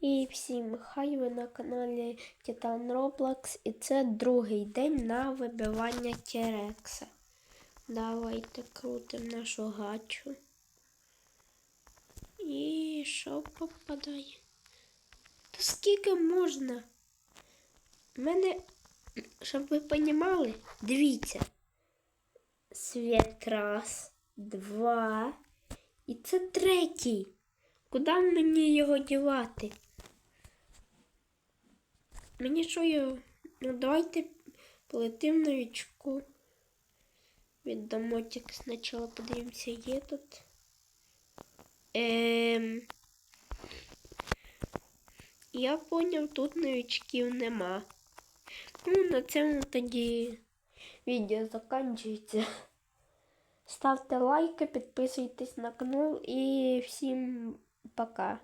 І всім хай ви на каналі Titan Roblox і це другий день на вибивання Терекса. Давайте крутимо нашу гачу. І що попадає? Та скільки можна? У мене, щоб ви понімали, дивіться. Світ раз, два. І це третій. Куди мені його дівати? Мені його? Ну давайте полетим на річку. Віддамо тільки спочатку подивимося, є тут. Ем... Я поняв, тут новичків нема. Ну, на цьому тоді відео закінчується. Ставте лайки, підписуйтесь на канал і всім пока.